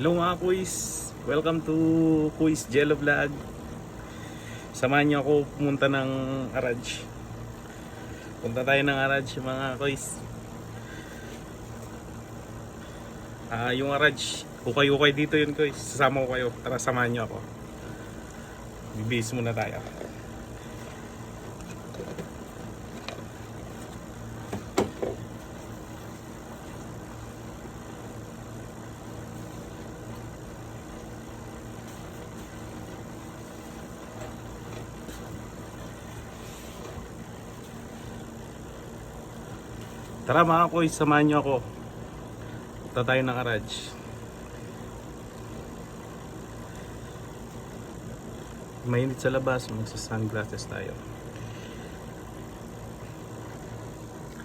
Hello mga kuis, welcome to Kuis Jello Vlog. Samahan niyo ako pumunta ng Araj. Punta tayo ng Araj mga kuis. Ah, yung Araj, ukay-ukay dito yun kuis. Sasama ko kayo, tara samahan niyo ako. Bibis muna tayo. Tara mga kuis, samahan niyo ako. Punta tayo ng Araj. Mainit sa labas, magsa-sunglasses tayo.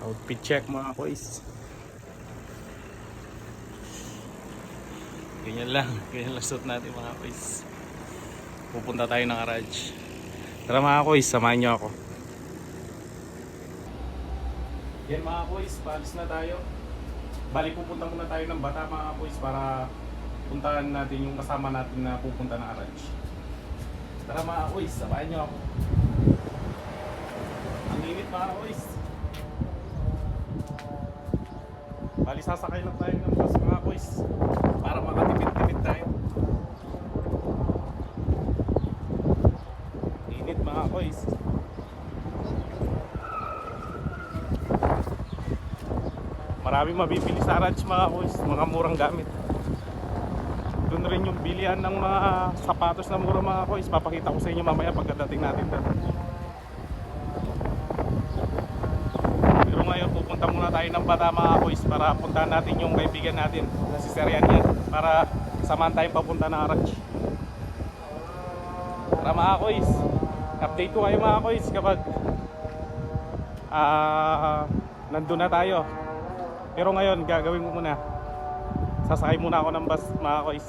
Outfit check mga kuis. Ganyan lang, ganyan lang suit natin mga kuis. Pupunta tayo ng Araj. Tara mga kuis, samahan niyo ako. Yan mga boys, paalis na tayo. Bali pupunta muna tayo ng bata mga boys para puntahan natin yung kasama natin na pupunta ng Araj. Tara mga boys, sabayan nyo ako. Ang init mga boys. Bali sasakay lang tayo ng bus mga boys para makatipid-tipid tayo. Init mga boys. Maraming mabibili sa Araj mga boys, mga murang gamit. Doon rin yung bilihan ng mga sapatos na mura mga boys. Papakita ko sa inyo mamaya pagdating natin doon. Pero ngayon pupunta muna tayo ng bata mga boys para puntahan natin yung kaibigan natin na si Sir Yan yan para samahan tayo papunta ng Araj. Tara mga boys, update ko kayo mga boys kapag ah nandun na tayo. Pero ngayon, gagawin ko muna. Sasakay muna ako ng bus, mga kois.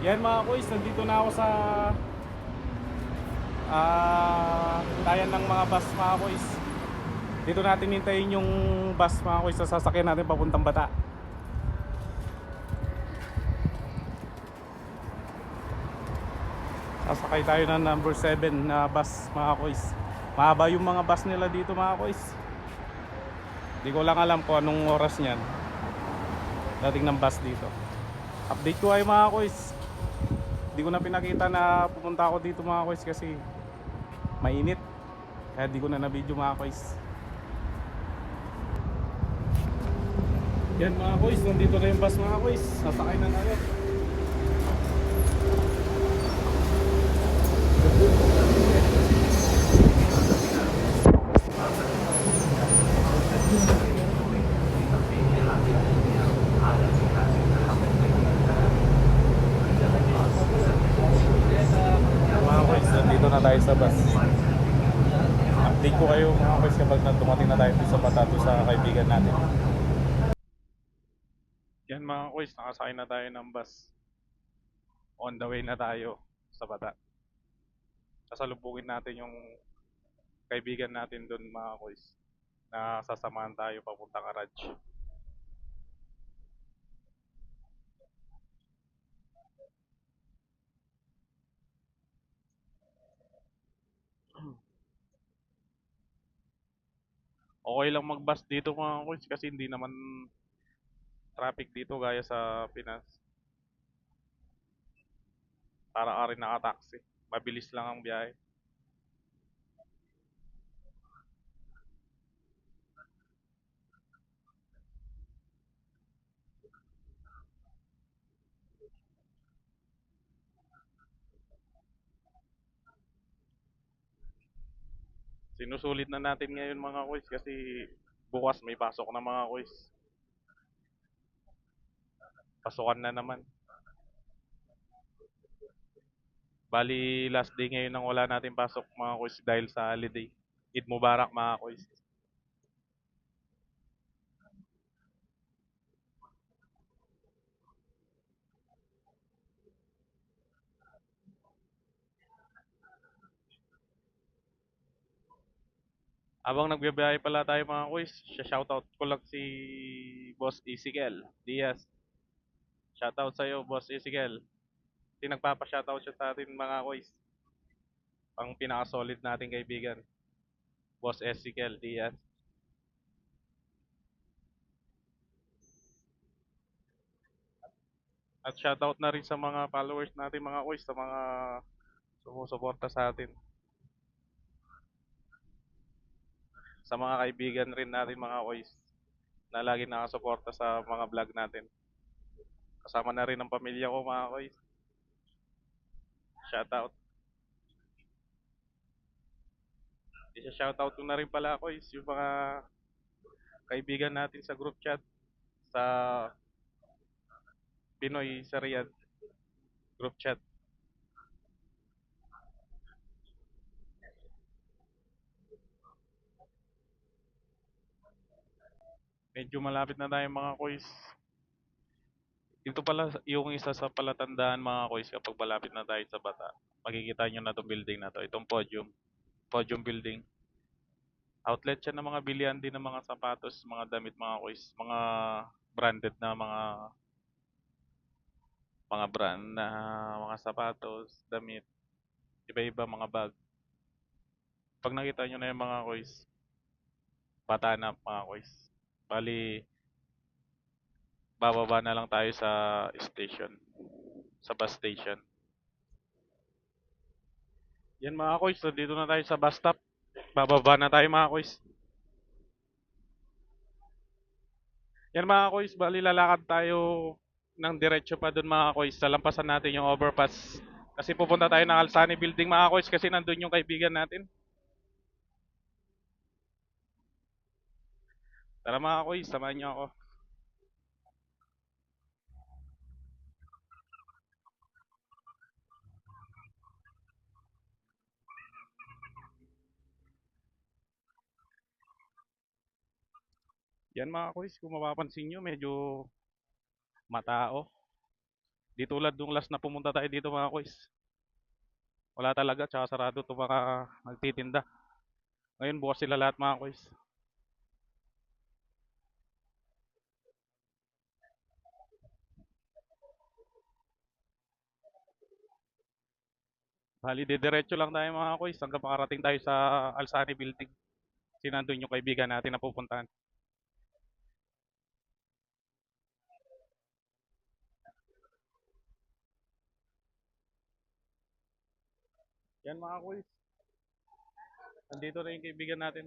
Yan mga kois, nandito na ako sa ah tayan ng mga bus, mga kois. Dito natin hintayin yung bus, mga kois, sa sasakyan natin papuntang Bata. Sasakay tayo ng number 7 na bus, mga kois. Mahaba yung mga bus nila dito mga kois. Hindi ko lang alam kung anong oras niyan. Dating ng bus dito. Update ko ay mga kois. Hindi ko na pinakita na pumunta ako dito mga kois kasi mainit. Kaya di ko na na-video mga kois. Yan mga kois, nandito na yung bus mga kois. Sasakay na tayo. Mga boys, nandito na tayo sa bus. Update ko kayo mga boys kapag na na tayo sa Batato sa kaibigan natin. Yan mga boys, nakasakay na tayo ng bus. On the way na tayo sa Bata. Kasalubugin natin yung kaibigan natin doon mga boys na sasamahan tayo papuntang Araj. Okay lang mag-bus dito mga coach kasi hindi naman traffic dito gaya sa Pinas. Para ka rin naka-taxi. Mabilis lang ang biyahe. Sinusulit na natin ngayon mga coach kasi bukas may pasok na mga coach. Pasukan na naman. Bali last day ngayon nang wala natin pasok mga coach dahil sa holiday. Eid Mubarak mga coach. Habang nagbibiyahe pala tayo mga kuys, shoutout ko lang si Boss Ezekiel Diaz. Shoutout sa'yo, Boss Ezekiel. Hindi nagpapa-shoutout siya sa atin mga kois. Ang pinaka-solid nating kaibigan. Boss Ezekiel Diaz. At shoutout na rin sa mga followers natin mga kois, sa mga sumusuporta sa atin. Sa mga kaibigan rin natin mga kois na lagi nakasuporta sa mga vlog natin. Kasama na rin ang pamilya ko mga kois. Shoutout. Isa shoutout ko na rin pala kois yung mga kaibigan natin sa group chat sa Pinoy sa Riyadh group chat. Medyo malapit na tayo mga kois. Ito pala yung isa sa palatandaan mga kois kapag malapit na tayo sa bata. Makikita nyo na itong building na to. Itong podium. Podium building. Outlet siya ng mga bilihan din ng mga sapatos, mga damit mga kois. Mga branded na mga mga brand na mga sapatos, damit, iba-iba mga bag. Pag nakita nyo na yung mga kois, bata na mga kois. Bali, bababa na lang tayo sa station, sa bus station. Yan mga kois, dito na tayo sa bus stop. Bababa na tayo mga kois. Yan mga kois, bali lalakad tayo ng diretso pa dun mga kois. Lalampasan natin yung overpass. Kasi pupunta tayo ng Alsani Building mga kois kasi nandun yung kaibigan natin. Tara mga kois, samahan niyo ako. Yan mga kois, kung mapapansin nyo, medyo matao. Di tulad nung last na pumunta tayo dito mga kois. Wala talaga, tsaka sarado to mga nagtitinda. Ngayon bukas sila lahat mga kois. Bali, diretso lang tayo mga kois hanggang makarating tayo sa Alsani Building. Sinandun yung kaibigan natin na pupuntahan. Yan mga kuys. Nandito na yung kaibigan natin.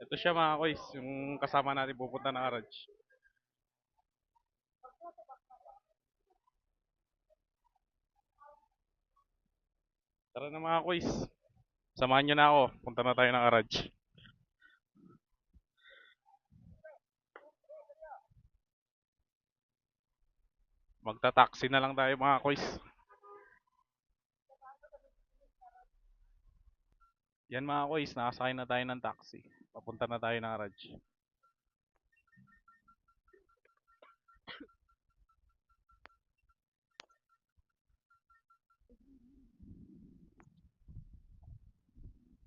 Ito siya mga kuys, yung kasama natin pupunta ng garage. Tara na mga kuys. Samahan nyo na ako. Punta na tayo ng garage. Magta-taxi na lang tayo mga kuys. Yan mga kois, nakasakay na tayo ng taxi. Papunta na tayo ng garage.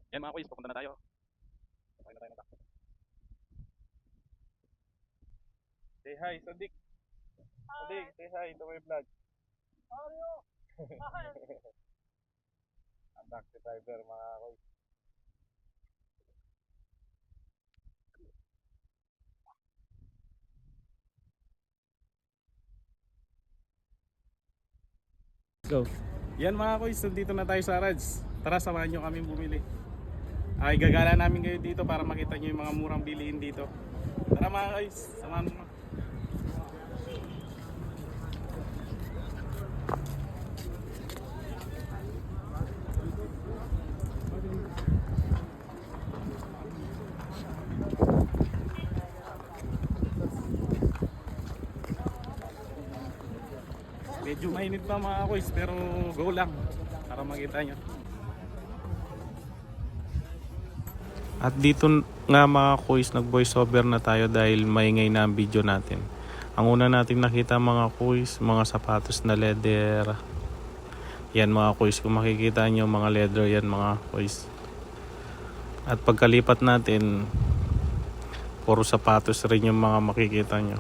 Yan mga kois, papunta na tayo. Sakay na tayo ng taxi. Say hi, Sadik. Sadik, say hi to my vlog. Ang taxi driver mga kois. Go. Yan mga kois, nandito na tayo sa Arads. Tara, samahan nyo kami bumili. Ay, gagala namin kayo dito para makita nyo yung mga murang bilihin dito. Tara mga kois, samahan mo. Medyo mainit pa mga kois, pero go lang para makita nyo. At dito nga mga kuis, nag voiceover na tayo dahil maingay na ang video natin. Ang una natin nakita mga kuis, mga sapatos na leather. Yan mga kuis, kung makikita nyo mga leather yan mga kuis. At pagkalipat natin, Puro sapatos rin yung mga makikita nyo.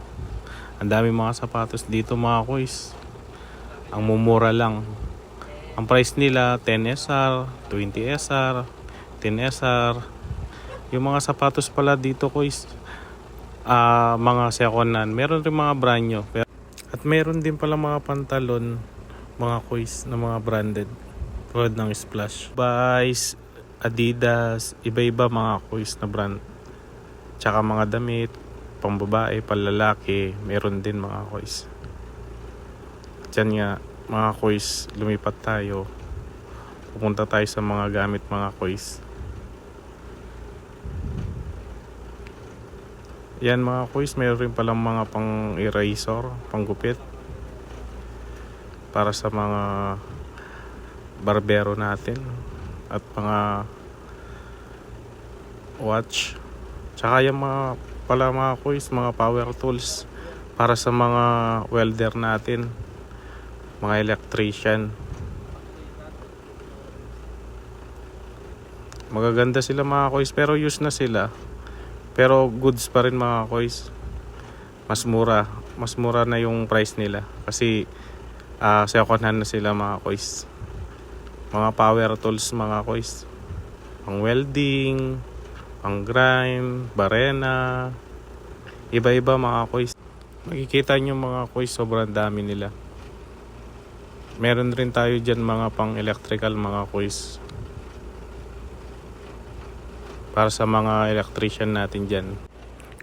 Ang dami mga sapatos dito mga kuys. Ang mumura lang. Ang price nila 10 SR, 20 SR, 10 SR. Yung mga sapatos pala dito kuys, ah mga second hand. Meron rin mga brand nyo. At meron din pala mga pantalon, mga kuys na mga branded. Tulad ng Splash. Vice, Adidas, iba-iba mga kuys na brand. Tsaka mga damit, pambabae, panlalaki, meron din mga kuys. Diyan nga, mga kuys, lumipat tayo. Pupunta tayo sa mga gamit mga kuys. Yan mga kuys, meron rin palang mga pang eraser, pang gupit. Para sa mga barbero natin. At mga watch. Tsaka yung mga pala mga kuys, mga power tools. Para sa mga welder natin. Mga electrician. Magaganda sila mga kuys pero use na sila. Pero goods pa rin mga koys. Mas mura. Mas mura na yung price nila. Kasi uh, second hand na sila mga koys. Mga power tools mga koys. Pang welding, pang grind, barena. Iba-iba mga koys. Makikita nyo mga koys sobrang dami nila. Meron rin tayo dyan mga pang electrical mga koys para sa mga electrician natin dyan.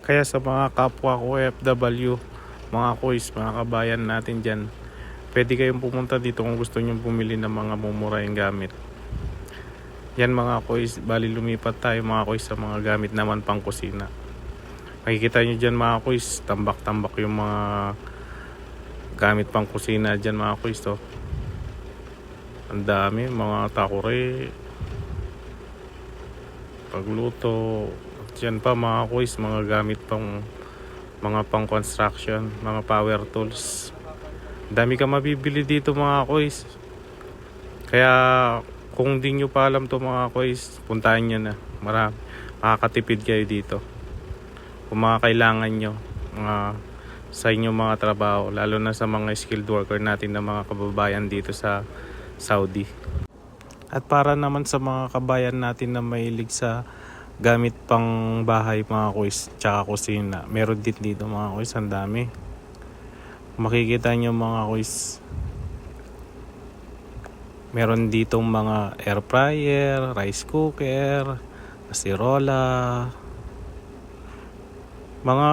Kaya sa mga kapwa ko FW, mga kuys, mga kabayan natin dyan, pwede kayong pumunta dito kung gusto nyo bumili ng mga mumurahing gamit. Yan mga kuys, bali lumipat tayo mga kuys sa mga gamit naman pang kusina. Makikita nyo dyan mga kuys, tambak-tambak yung mga gamit pang kusina dyan mga kuys to. Ang dami, mga takore, pagluto. At pa mga kuys, mga gamit pang mga pang construction, mga power tools. Dami ka mabibili dito mga kuys. Kaya kung di nyo pa alam to mga kuys, puntahan nyo na. Marami. Makakatipid kayo dito. Kung mga kailangan nyo, mga sa inyong mga trabaho, lalo na sa mga skilled worker natin na mga kababayan dito sa Saudi. At para naman sa mga kabayan natin na mahilig sa gamit pang bahay mga kuys tsaka kusina. Meron din dito mga kuys, ang dami. Makikita nyo mga kuys. Meron ditong mga air fryer, rice cooker, kasirola. Mga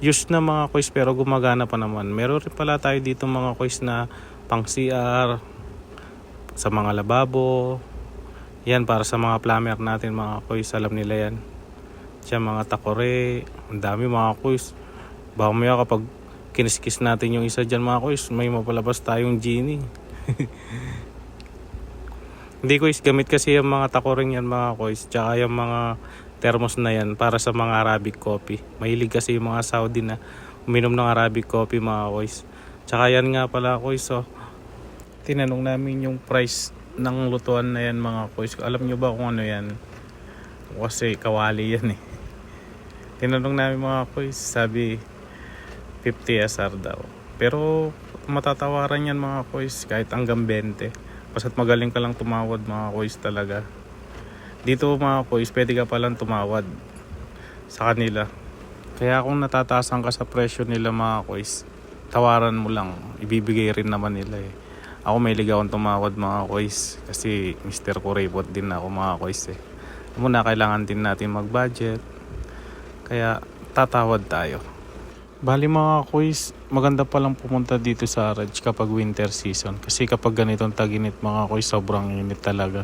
used na mga kuys pero gumagana pa naman. Meron rin pala tayo dito mga kuys na pang CR, sa mga lababo. Yan para sa mga plumber natin mga kuys, alam nila yan. Siya mga takore, ang dami mga kuys. Baka maya kapag kiniskis natin yung isa dyan mga kuys, may mapalabas tayong genie. Hindi kuys, gamit kasi yung mga takoring yan mga kuys, tsaka yung mga thermos na yan para sa mga Arabic coffee. Mahilig kasi yung mga Saudi na uminom ng Arabic coffee mga kuys. Tsaka yan nga pala kuys, oh tinanong namin yung price ng lutuan na yan mga kuys. Alam nyo ba kung ano yan? Kasi kawali yan eh. Tinanong namin mga kuys, sabi 50 SR daw. Pero matatawaran yan mga kuys kahit hanggang 20. Basta't magaling ka lang tumawad mga kuys talaga. Dito mga kuys, pwede ka palang tumawad sa kanila. Kaya kung natataasan ka sa presyo nila mga kuys, tawaran mo lang. Ibibigay rin naman nila eh. Ako may ligawan tumawad mga kois kasi Mr. Kuripot din ako mga kois eh. Muna kailangan din natin mag-budget. Kaya tatawad tayo. Bali mga kois, maganda palang pumunta dito sa Raj kapag winter season. Kasi kapag ganitong taginit mga kois, sobrang init talaga.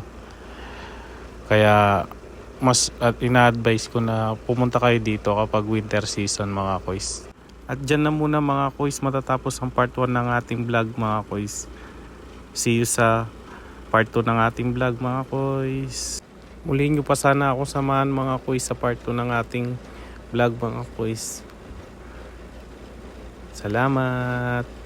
Kaya mas at ina-advise ko na pumunta kayo dito kapag winter season mga kois. At dyan na muna mga kois matatapos ang part 1 ng ating vlog mga kois. See you sa part 2 ng ating vlog mga koys. Muli nyo pa sana ako samahan mga koys sa part 2 ng ating vlog mga koys. Salamat!